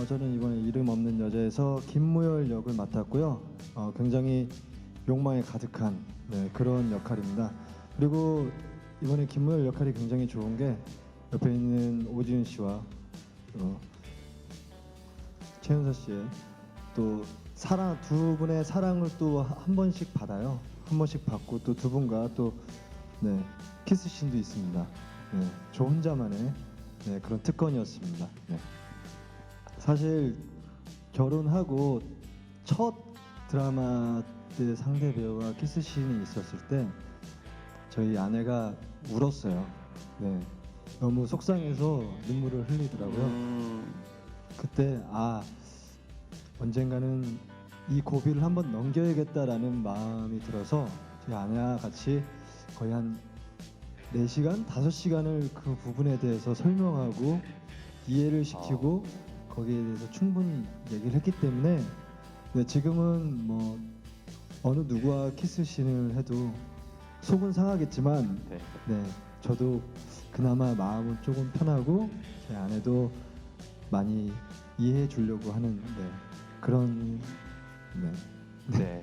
어, 저는 이번에 이름 없는 여자에서 김무열 역을 맡았고요. 어, 굉장히 욕망에 가득한 네, 그런 역할입니다. 그리고 이번에 김무열 역할이 굉장히 좋은 게 옆에 있는 오지은 씨와 어, 최은서 씨의 또 사랑 두 분의 사랑을 또 한 번씩 받아요. 한 번씩 받고 또 두 분과 또 네, 키스 씬도 있습니다. 네, 저 혼자만의 네, 그런 특권이었습니다. 네. 사실 결혼하고 첫 드라마 때 상대 배우와 키스 씬이 있었을 때 저희 아내가 울었어요. 네, 너무 속상해서 눈물을 흘리더라고요. 음, 그때 아 언젠가는 이 고비를 한번 넘겨야겠다라는 마음이 들어서 저희 아내와 같이 거의 한 4시간, 5시간을 그 부분에 대해서 설명하고 이해를 시키고 거기에 대해서 충분히 얘기를 했기 때문에 네, 지금은 뭐 어느 누구와 키스씬을 해도 속은 상하겠지만 네. 네, 저도 그나마 마음은 조금 편하고 제 아내도 많이 이해해 주려고 하는 네, 그런 네. 네. 잘,